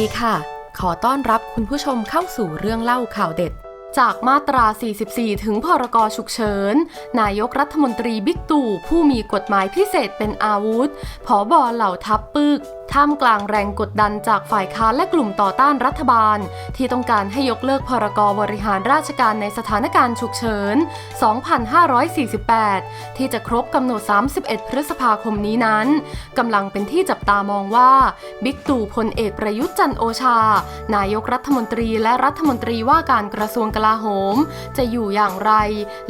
ดีค่ะ ขอต้อนรับคุณผู้ชมเข้าสู่เรื่องเล่าข่าวเด็ด จากมาตรา 44 ถึงพรกฉุกเฉิน นายกรัฐมนตรีบิ๊กตู่ ผู้มีกฎหมายพิเศษเป็นอาวุธผอบอเหล่าทัพปึกท่ามกลางแรงกดดันจากฝ่ายค้านและกลุ่มต่อต้านรัฐบาล ที่ต้องการให้ยกเลิกพรกบริหารราชการในสถานการณ์ฉุกเฉิน 2548 ที่จะครบกำหนด 31 พฤษภาคมนี้นั้นกำลังเป็นที่จับตามองว่าบิ๊กตู่พลเอกประยุทธ์จันโอชา นายกรัฐมนตรีและรัฐมนตรีว่าการกระทรวงกลาโหม จะอยู่อย่างไร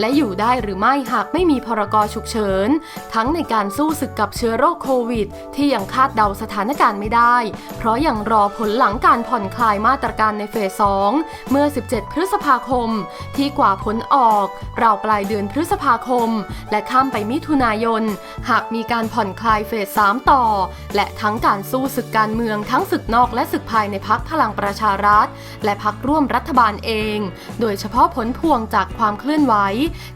และอยู่ได้หรือไม่หากไม่มีพรกฉุกเฉิน ทั้งในการสู้ศึกกับเชื้อโรคโควิด ที่ยังคาดเดาสถานการณ์ไม่ได้ เพราะยังรอผลหลังการผ่อนคลายมาตรการในเฟส 2 เมื่อ 17 พฤษภาคม ที่กว่าผลออกราวปลายเดือนพฤษภาคม และข้ามไปมิถุนายน หากมีการผ่อนคลายเฟส 3 ต่อ และทั้งการสู้ศึกการเมืองทั้งศึกนอกและศึกภายในพักพลังประชารัฐ และพักร่วมรัฐบาลเองโดยเฉพาะผลพวงจากความเคลื่อนไหว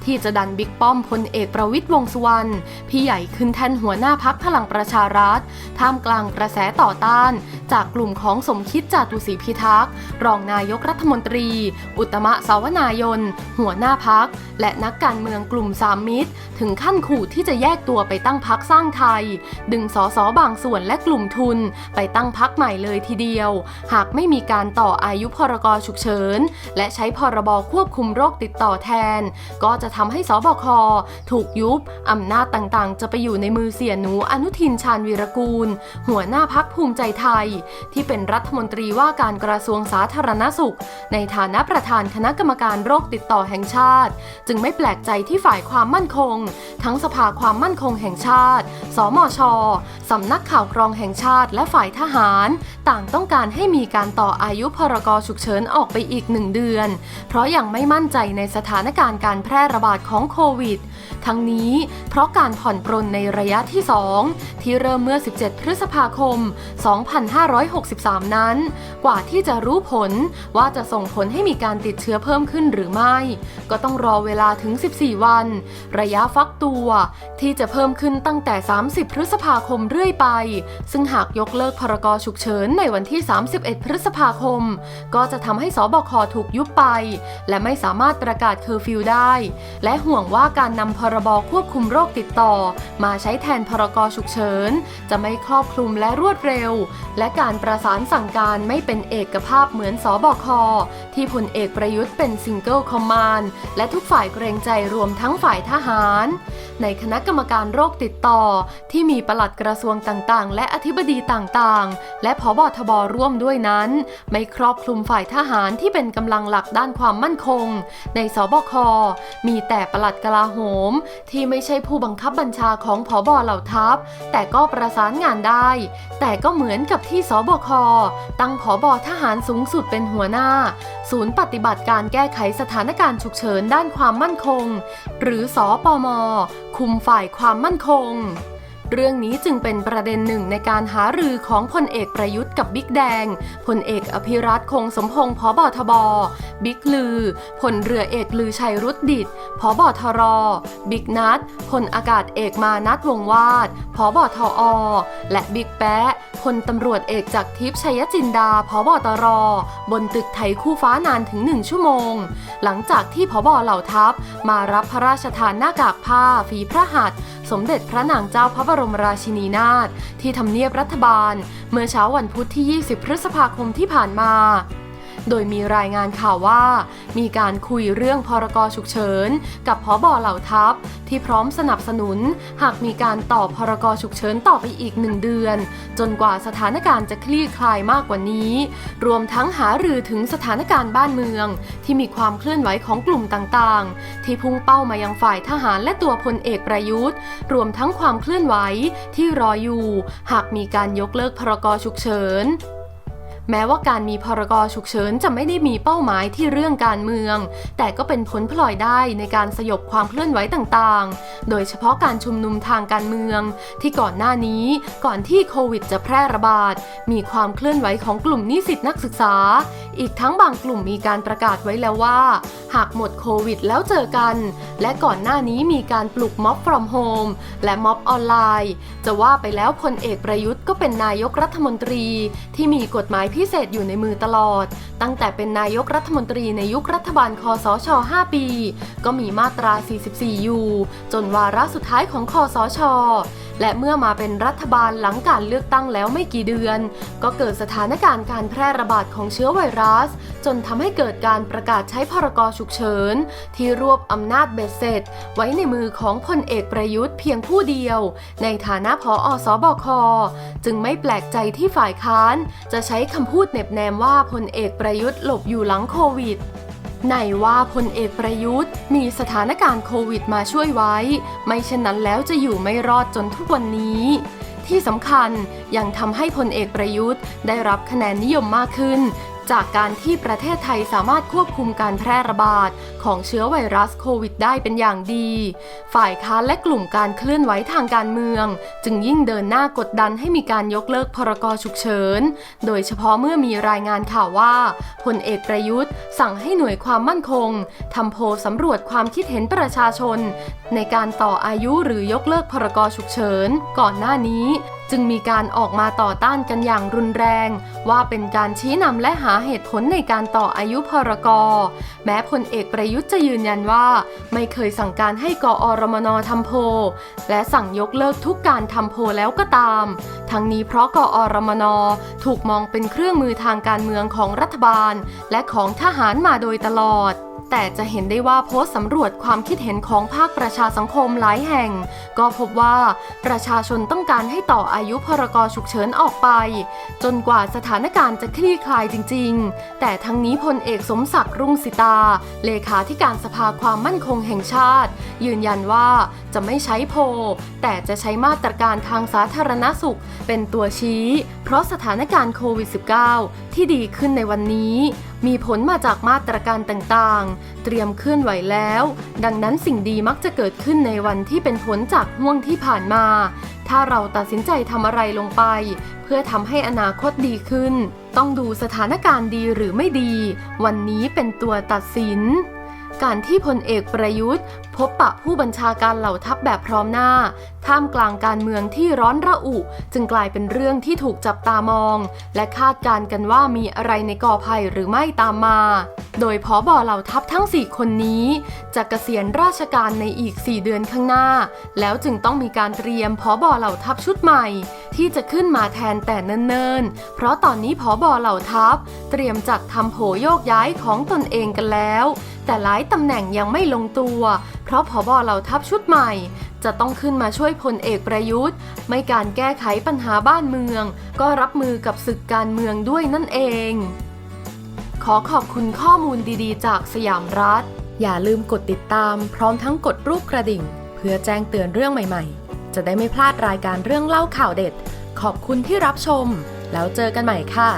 ที่จะดันบิ๊กป้อมพลเอกประวิตยวงษ์สุวรรณพี่ใหญ่ขึ้นแทนหัวหน้าพักพลังประชารัฐ ท่ามกลางกระแสต่อต้าน จากกลุ่มของสมคิดจาตุศรีพิทักษ์รองนายกรัฐมนตรี อุตมะสาวนายน หัวหน้าพัก และนักการเมืองกลุ่มสามมิตร ถึงขั้นขู่ที่จะแยกตัวไปตั้งพักสร้างไทย ดึงสสบางส่วนและกลุ่มทุน ไปตั้งพักใหม่เลยทีเดียว หากไม่มีการต่ออายุพรกฉุกเฉินและใช้พรรบควบคุมโรคติดต่อแทน ก็จะทำให้สบค ถูกยุบอำนาจต่างๆ จะไปอยู่ในมือเสียหนูอนุทินชาญวีรกูล หัวหน้าพักภูมิใจไทย ที่เป็นรัฐมนตรีว่าการกระทรวงสาธารณสุข ในฐานะประธานคณะกรรมการโรคติดต่อแห่งชาติ จึงไม่แปลกใจที่ฝ่ายความมั่นคง ทั้งสภาความมั่นคงแห่งชาติ สมช สำนักข่าวกรองแห่งชาติ และฝ่ายทหาร ต่างต้องการให้มีการต่ออายุพรกฉุกเฉินออกไปอีกหนึ่งเดือนเพราะยังไม่มั่นใจในสถานการณ์การแพร่ระบาดของโควิด ทั้งนี้เพราะการผ่อนปรนในระยะที่ 2 ที่เริ่มเมื่อ 17 พฤษภาคม 2563 นั้น กว่าที่จะรู้ผลว่าจะส่งผลให้มีการติดเชื้อเพิ่มขึ้นหรือไม่ ก็ต้องรอเวลาถึง 14 วัน ระยะฟักตัว ที่จะเพิ่มขึ้นตั้งแต่ 30 พฤษภาคมเรื่อยไป ซึ่งหากยกเลิกพรกฉุกเฉินในวันที่ 31 พฤษภาคม ก็จะทำให้สบคถูกยุบไปและไม่สามารถประกาศเคอร์ฟิวได้ และห่วงว่าการนำพรบควบคุมโรคติดต่อ มาใช้แทนพรกฉุกเฉิน จะไม่ครอบคลุมและรวดเร็ว และการประสานสั่งการไม่เป็นเอกภาพเหมือนสบค ที่พลเอกประยุทธ์เป็นซิงเกิลคอมมานด์และทุกฝ่ายเกรงใจรวมทั้งฝ่ายทหาร ในคณะกรรมการโรคติดต่อ ที่มีปลัดกระทรวงต่างๆ และอธิบดีต่างๆ และพบทบร่วมด้วยนั้น ไม่ครอบคลุมฝ่ายทหารที่เป็นกำลังหลักด้านความความมั่นคง ในสบค มีแต่ปลัดกลาโหม ที่ไม่ใช่ผู้บังคับบัญชาของผอบเหล่าทัพ แต่ก็ประสานงานได้ แต่ก็เหมือนกับที่สบค ตั้งผอบทหารสูงสุดเป็นหัวหน้า ศูนย์ปฏิบัติการแก้ไขสถานการณ์ฉุกเฉินด้านความมั่นคง หรือสอปม คุมฝ่ายความมั่นคง เรื่องนี้จึงเป็นประเด็นหนึ่งในการหารือของพลเอกประยุทธ์กับบิ๊กแดง พลเอกอภิรัตคงสมพงศ์พบทบ บิ๊กลือ พลเรือเอกลือชัยรุดดิตพบทร บิ๊กนัทพลอากาศเอกมานัทวงวาดพบทอ และบิ๊กแปะพลตำรวจเอกจากทิพย์ชัยจินดาพบตร บนตึกไทยคู่ฟ้านานถึงหนึ่งชั่วโมง หลังจากที่พบเหล่าทัพมารับพระราชทานหน้ากากผ้าฝีพระหัตถ์สมเด็จพระนางเจ้าพระบรมราชินีนาถที่ทำเนียบรัฐบาล เมื่อเช้าวันพุธที่ 20 พฤษภาคมที่ผ่านมา โดยมีรายงานข่าวว่า มีการคุยเรื่องพรกฉุกเฉิน กับพอบอเหล่าทัพ ที่พร้อมสนับสนุน หากมีการต่อพรกฉุกเฉินต่อไปอีกหนึ่งเดือน จนกว่าสถานการณ์จะคลี่คลายมากกว่านี้ รวมทั้งหารือถึงสถานการณ์บ้านเมือง ที่มีความเคลื่อนไหวของกลุ่มต่างๆ ที่พุ่งเป้ามายังฝ่ายทหารและตัวพลเอกประยุทธ์ รวมทั้งความเคลื่อนไหวที่รออยู่ หากมีการยกเลิกพรกฉุกเฉิน แม้ว่าการมีพรกฉุกเฉินจะไม่ได้มีเป้าหมายที่เรื่องการเมือง แต่ก็เป็นผลพลอยได้ในการสยบความเคลื่อนไหวต่างๆ โดยเฉพาะการชุมนุมทางการเมือง ที่ก่อนหน้านี้ก่อนที่โควิดจะแพร่ระบาด มีความเคลื่อนไหวของกลุ่มนิสิตนักศึกษา อีกทั้งบางกลุ่มมีการประกาศไว้แล้วว่า หากหมดโควิดแล้วเจอกัน และก่อนหน้านี้มีการปลุกม็อบ from home และม็อบออนไลน์ จะว่าไปแล้วพลเอกประยุทธ์ก็เป็นนายกรัฐมนตรีที่มีกฎหมายพิเศษอยู่ในมือตลอด ตั้งแต่เป็นนายกรัฐมนตรีในยุครัฐบาลคอสช 5 ปี ก็มีมาตรา 44 อยู่ จนวาระสุดท้ายของคอสชและเมื่อมาเป็นรัฐบาลหลังการเลือกตั้งแล้วไม่กี่เดือน ก็เกิดสถานการณ์การแพร่ระบาดของเชื้อไวรัส จนทำให้เกิดการประกาศใช้พรกฉุกเฉิน ที่รวบอำนาจเบ็ดเสร็จ ไว้ในมือของพลเอกประยุทธ์เพียงผู้เดียว ในฐานะผออสบค จึงไม่แปลกใจที่ฝ่ายค้าน จะใช้คำพูดเหน็บแนมว่าพลเอกประยุทธ์หลบอยู่หลังโควิด ในว่าพลเอกประยุทธ์ มีสถานการณ์โควิดมาช่วยไว้ ไม่เช่นนั้นแล้วจะอยู่ไม่รอดจนทุกวันนี้ ที่สำคัญยังทำให้พลเอกประยุทธ์ได้รับคะแนนนิยมมากขึ้น จากการที่ประเทศไทยสามารถควบคุมการแพร่ระบาดของเชื้อไวรัสโควิดได้เป็นอย่างดี ฝ่ายค้านและกลุ่มการเคลื่อนไหวทางการเมือง จึงยิ่งเดินหน้ากดดันให้มีการยกเลิกพรกฉุกเฉิน โดยเฉพาะเมื่อมีรายงานข่าวว่าพลเอกประยุทธ์ สั่งให้หน่วยความมั่นคงทำโพลสำรวจความคิดเห็นประชาชน ในการต่ออายุหรือยกเลิกพรกฉุกเฉิน ก่อนหน้านี้จึงมีการออกมาต่อต้านกันอย่างรุนแรง ว่าเป็นการชี้นำและหาเหตุผลในการต่ออายุพรกแม้พลเอกประยุทธ์จะยืนยันว่า ไม่เคยสั่งการให้กอรมนทำโพและสั่งยกเลิกทุกการทำโพแล้วก็ตาม ทั้งนี้เพราะกอรมนถูกมองเป็นเครื่องมือทางการเมืองของรัฐบาล และของทหารมาโดยตลอดแต่จะเห็นได้ว่าโพสต์สำรวจความคิดเห็นของภาคประชาสังคมหลายแห่ง ก็พบว่าประชาชนต้องการให้ต่ออายุพรกฉุกเฉินออกไป จนกว่าสถานการณ์จะคลี่คลายจริง ๆ แต่ทั้งนี้พลเอกสมศักดิ์รุ่งสิตา เลขาธิการสภาความมั่นคงแห่งชาติ ยืนยันว่าจะไม่ใช้โพ แต่จะใช้มาตรการทางสาธารณสุขเป็นตัวชี้ เพราะสถานการณ์โควิด -19 ที่ดีขึ้นในวันนี้ มีผลมาจากมาตรการต่างๆ เตรียมเคลื่อนไหวแล้ว ดังนั้นสิ่งดีมักจะเกิดขึ้นในวันที่เป็นผลจากห่วงที่ผ่านมา ถ้าเราตัดสินใจทำอะไรลงไป เพื่อทำให้อนาคตดีขึ้น ต้องดูสถานการณ์ดีหรือไม่ดี วันนี้เป็นตัวตัดสิน การที่พลเอกประยุทธ์ พบปะผู้บัญชาการเหล่าทัพแบบพร้อมหน้า ท่ามกลางการเมืองที่ร้อนระอุ จึงกลายเป็นเรื่องที่ถูกจับตามอง และคาดการกันว่ามีอะไรในกอภัยหรือไม่ตามมา โดยพอบอเหล่าทัพทั้ง 4 คนนี้จะเกษียณราชการในอีก 4 เดือนข้างหน้า แล้วจึงต้องมีการเตรียมพอบอเหล่าทัพชุดใหม่ ที่จะขึ้นมาแทนแต่เนิ่นๆ เพราะตอนนี้พอบอเหล่าทัพ เตรียมจัดทำโผโยกย้ายของตนเองกันแล้ว แต่หลายตำแหน่งยังไม่ลงตัว เพราะผอบอเหล่าทัพชุดใหม่ จะต้องขึ้นมาช่วยพลเอกประยุทธ์ ไม่การแก้ไขปัญหาบ้านเมือง ก็รับมือกับศึกการเมืองด้วยนั่นเอง ขอขอบคุณข้อมูลดีๆ จากสยามรัฐ อย่าลืมกดติดตามพร้อมทั้งกดรูปกระดิ่ง เพื่อแจ้งเตือนเรื่องใหม่ๆ จะได้ไม่พลาดรายการเรื่องเล่าข่าวเด็ด ขอบคุณที่รับชม แล้วเจอกันใหม่ค่ะ